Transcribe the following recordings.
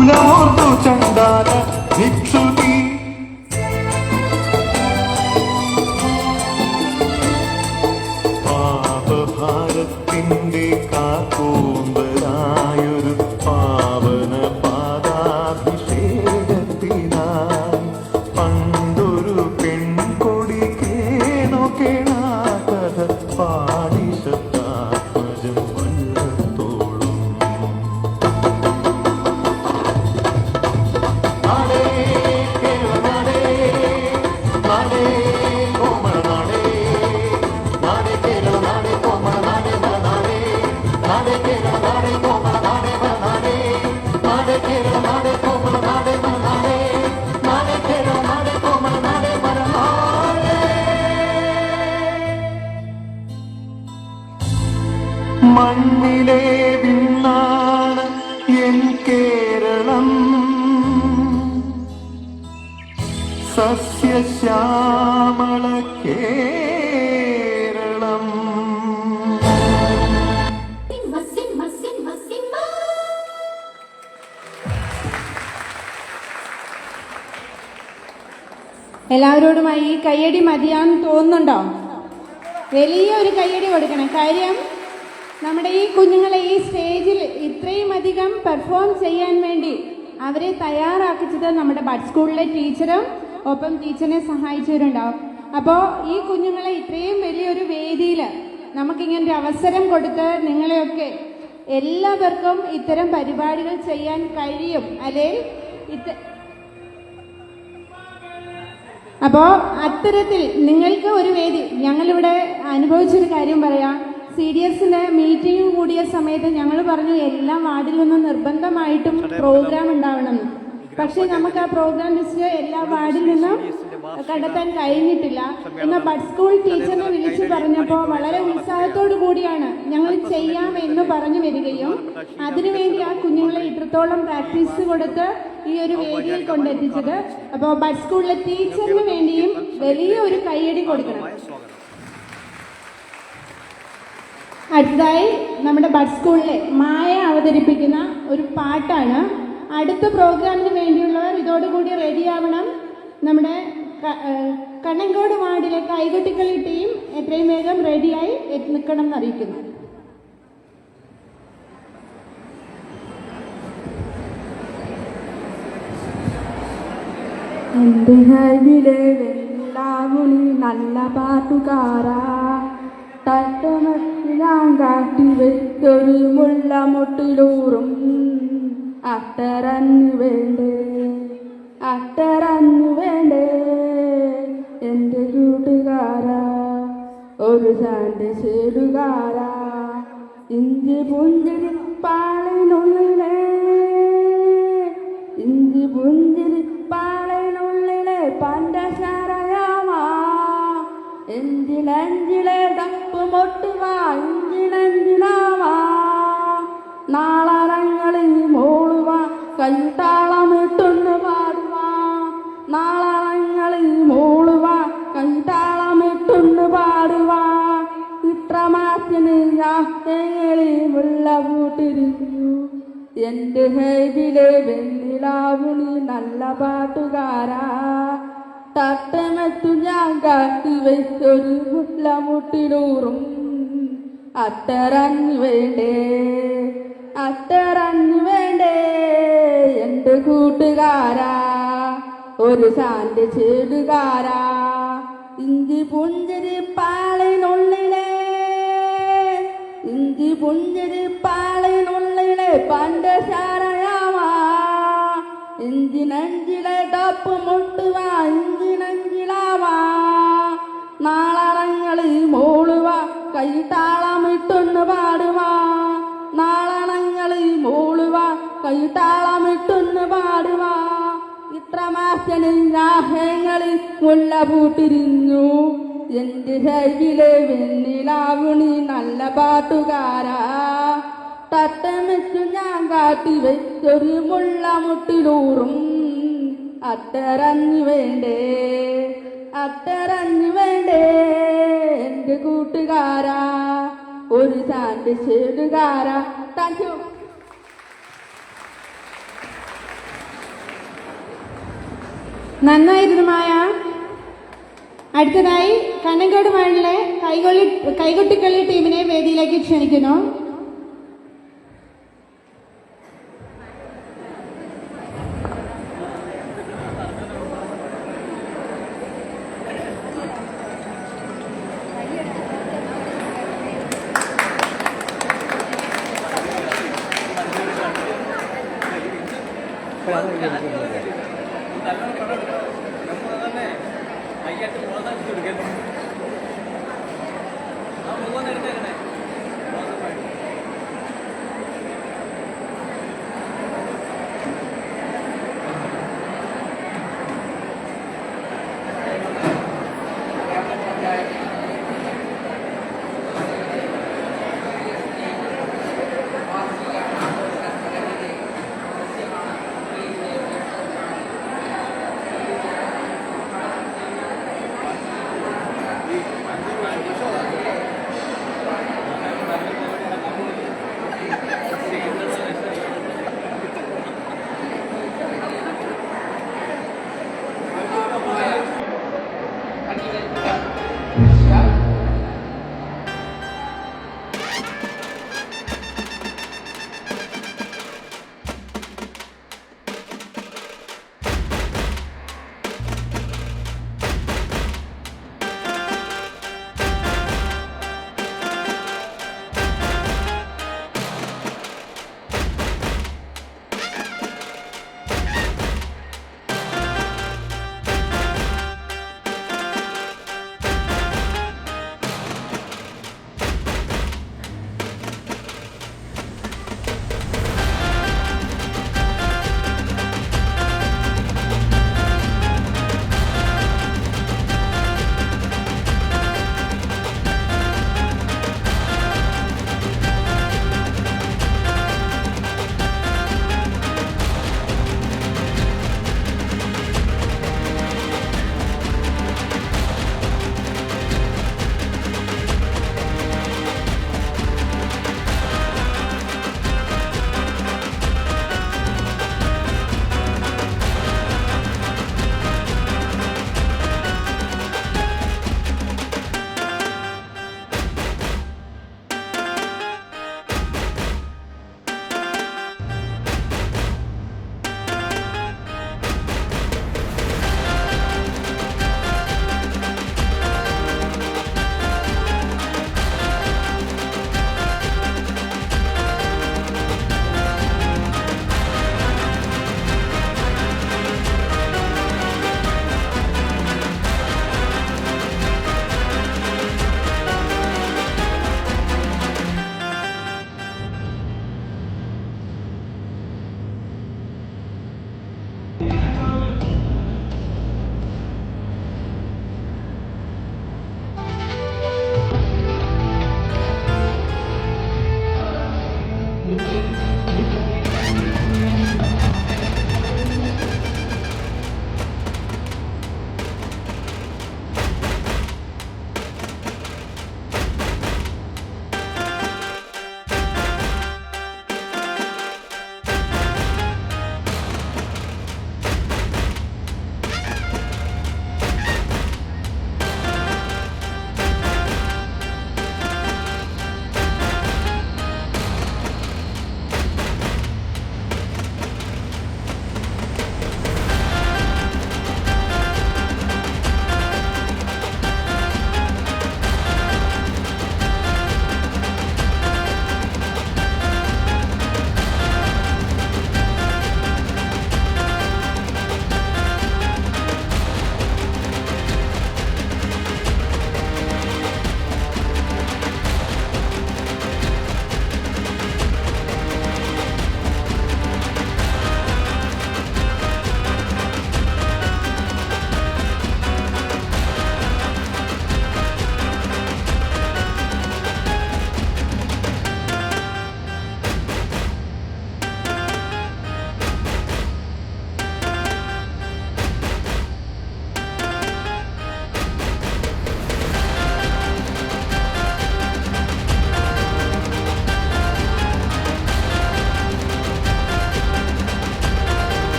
মধু চাই മണ്ണിലെ വിണ്ണാണ് എൻ കേരളം. സസ്യശ്യാമള കേരളം എല്ലാവരോടുമായി ഈ കയ്യടി മതിയാന്ന് തോന്നുന്നുണ്ടോ? വലിയൊരു കയ്യടി കൊടുക്കണം. കാര്യം നമ്മുടെ ഈ കുഞ്ഞുങ്ങളെ ഈ സ്റ്റേജിൽ ഇത്രയും അധികം പെർഫോം ചെയ്യാൻ വേണ്ടി അവരെ തയ്യാറാക്കിച്ചത് നമ്മുടെ ബഡ് സ്കൂളിലെ ടീച്ചറും ഒപ്പം ടീച്ചറിനെ സഹായിച്ചവരുണ്ടാവും. അപ്പോൾ ഈ കുഞ്ഞുങ്ങളെ ഇത്രയും വലിയൊരു വേദിയിൽ നമുക്കിങ്ങനെ ഒരു അവസരം കൊടുത്ത് നിങ്ങളെയൊക്കെ എല്ലാവർക്കും ഇത്തരം പരിപാടികൾ ചെയ്യാൻ കഴിയും. അല്ലേ? ഇത്ത അപ്പോൾ അത്തരത്തിൽ നിങ്ങൾക്ക് ഒരു വേദി ഞങ്ങളിവിടെ അനുഭവിച്ചൊരു കാര്യം പറയാം സി ഡി എസിന്റെ മീറ്റിംഗ് കൂടിയ സമയത്ത് ഞങ്ങൾ പറഞ്ഞു എല്ലാ വാർഡിൽ നിന്നും നിർബന്ധമായിട്ടും പ്രോഗ്രാം ഉണ്ടാവണം. പക്ഷേ നമുക്ക് ആ പ്രോഗ്രാം ലിസ്റ്റ് എല്ലാ വാർഡിൽ നിന്നും കണ്ടെത്താൻ കഴിഞ്ഞിട്ടില്ല. എന്നാൽ ബഡ് സ്കൂൾ ടീച്ചറിനെ വിളിച്ചു പറഞ്ഞപ്പോൾ വളരെ ഉത്സാഹത്തോടു കൂടിയാണ് ഞങ്ങൾ ചെയ്യാം എന്ന് പറഞ്ഞു വരികയും അതിനുവേണ്ടി ആ കുഞ്ഞുങ്ങളെ ഇത്രത്തോളം പ്രാക്ടീസ് കൊടുത്ത് ഈ ഒരു വേദിയിൽ കൊണ്ടെത്തിച്ചത്. അപ്പോൾ ബഡ് സ്കൂളിലെ ടീച്ചറിന് വേണ്ടിയും വലിയ ഒരു കൈയടി കൊടുക്കണം. അടുത്തതായി നമ്മുടെ ബഡ് സ്കൂളിലെ മായ അവതരിപ്പിക്കുന്ന ഒരു പാട്ടാണ്. അടുത്ത പ്രോഗ്രാമിന് വേണ്ടിയുള്ളവർ ഇതോടുകൂടി റെഡിയാവണം നമ്മുടെ കണ്ണങ്കോട് വാർഡിലെ കൈകൊട്ടിക്കളി ടീം എത്രയും വേഗം റെഡിയായി നിൽക്കണം എന്നറിയിക്കുന്നു നല്ല പാട്ടുകാരാ. തട്ടമത്ത് ഞാൻ കാട്ടി വെച്ചൊരു മുള്ള മുട്ടിലൂറും അട്ടരഞ്ഞു വേണ്ടേ ഒരു സാന്റെ ചേടുകാരാ. ഇഞ്ചി പുഞ്ചിരി പാളിനുള്ളിലേ. ഇഞ്ചി പുഞ്ചിരി പാളിനുള്ളിലെ പഞ്ചസാരയാമാ എഞ്ചിലഞ്ചിലെ തപ്പ് മൊട്ടുവാ ഇഞ്ചിലഞ്ചിലാവാ നാളറങ്ങളിൽ മോളുവാ കൈത്താളമിട്ടൊന്ന് എന്റെ ഹൈവിലെ വെണ്ണിലാവുണി നല്ല പാട്ടുകാരാ? തട്ടമത്തു ഞാൻ കാട്ടി വെച്ചൊരു മുട്ടിലൂറും. അത്തറഞ്ഞു വേണ്ടേ? അത്തറഞ്ഞു വേണ്ടേ? എന്റെ കൂട്ടുകാരാ? ഒരു സാന്റെ ചേടുകാരാ? ഇഞ്ചി പുഞ്ചിരി പാളിനുള്ളിലേ? ഇഞ്ചി പുഞ്ചിരി പാളിനുള്ളിലെ പഞ്ചസാരയാവാ ഇഞ്ചിനഞ്ചിലെ ടപ്പ് മുട്ടുവാ ഇഞ്ചിനഞ്ചിലാവാ. നാളറങ്ങളിൽ മൂളുവാ കൈത്താളമിട്ടൊന്ന് പാടുവാ. നാളണങ്ങളിൽ മൂളുവാ കൈത്താളമിട്ടൊന്ന് പാടുവാ. ഇത്രമാസനിൽ ഞാഹങ്ങളിൽ മുല്ല പൂട്ടിരിഞ്ഞു. എന്റെ ശൈലിയിലെ വെണ്ണിലാവുണി നല്ല പാട്ടുകാരാ. തട്ടമിച്ചു ഞാൻ കാട്ടി വെച്ചൊരു മുള്ള മുട്ടിലൂറും. അത്തറഞ്ഞു വേണ്ടേ? അത്തറഞ്ഞു വേണ്ടേ? എന്റെ കൂട്ടുകാരാ ഒരു ശാന്തി ചേടുകാരാ. താങ്ക് യു നന്നായിരുന്നു മായ. അടുത്തതായി കണ്ണങ്കോട് മണ്ണിലെ കൈകൊള്ളി കൈകൊട്ടിക്കളി ടീമിനെ വേദിയിലേക്ക് ക്ഷണിക്കുന്നു. madre.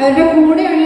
അവരുടെ കൂടെയുള്ള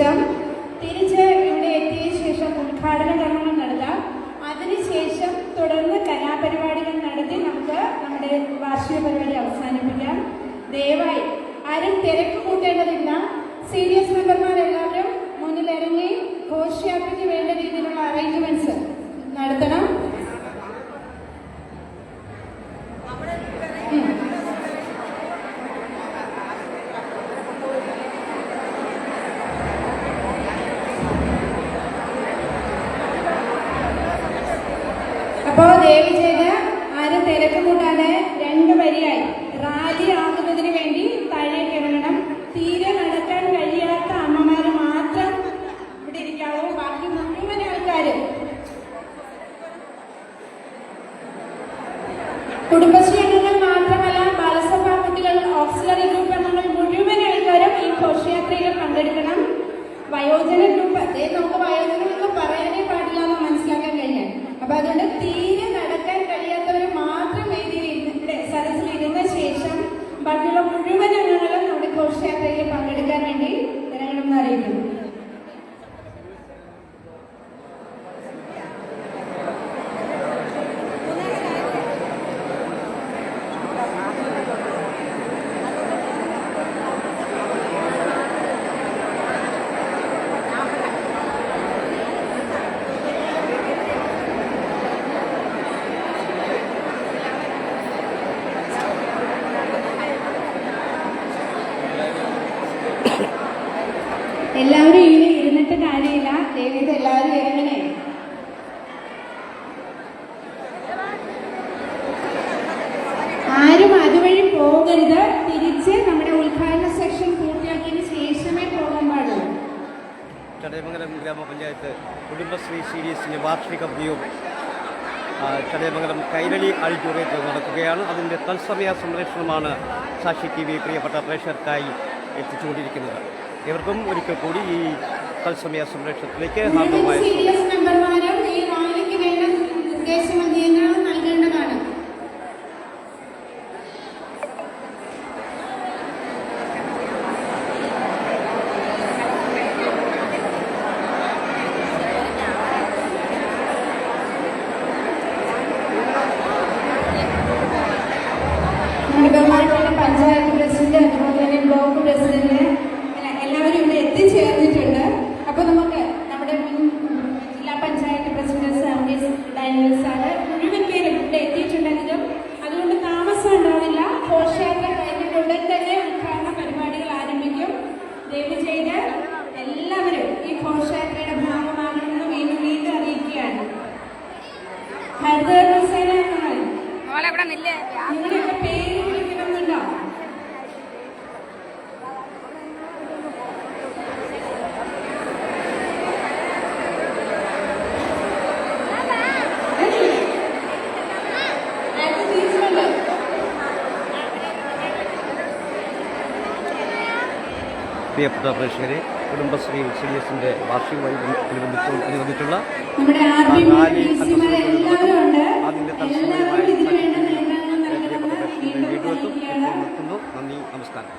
ശേഷം തിരിച്ച് ഇവിടെ എത്തിയ ശേഷം ഉദ്ഘാടന കർമ്മങ്ങൾ നടത്താം. അതിനുശേഷം തുടർന്ന് കലാപരിപാടികൾ നടത്തി നമുക്ക് നമ്മുടെ വാർഷിക പരിപാടി അവസാനിപ്പിക്കാം. ദയവായി ആരും തിരക്ക് കൂട്ടേണ്ടതില്ല. സീനിയർ മെമ്പർമാരെ വാർത്തയാണ് അതിന്റെ തത്സമയ സംപ്രേഷണമാണ് സാക്ഷി ടി വി പ്രിയപ്പെട്ട പ്രേക്ഷകർക്കായി എത്തിച്ചുകൊണ്ടിരിക്കുന്നത്. ഇവർക്കും ഒരിക്കൽ കൂടി ഈ തത്സമയ സംരക്ഷണത്തിലേക്ക് ഹാർദമായ പ്രേക്ഷകരെ കുടുംബശ്രീ സി എസിന്റെ വാർഷികമായി അനുബന്ധിച്ചു അനുബന്ധിച്ചുള്ള നമ്മുടെ ആർ ബി എല്ലാവരും ഉണ്ട് അതിന്റെ എല്ലാവർക്കും ഇതിനു തത്സമയമായി നിയന്ത്രണങ്ങൾ പ്രിയപ്പെട്ട നൽകണമെന്ന് പ്രേക്ഷകരെ വീണ്ടും എത്തും ഇപ്പോൾ നിർത്തുന്നു നന്ദി നമസ്കാരം.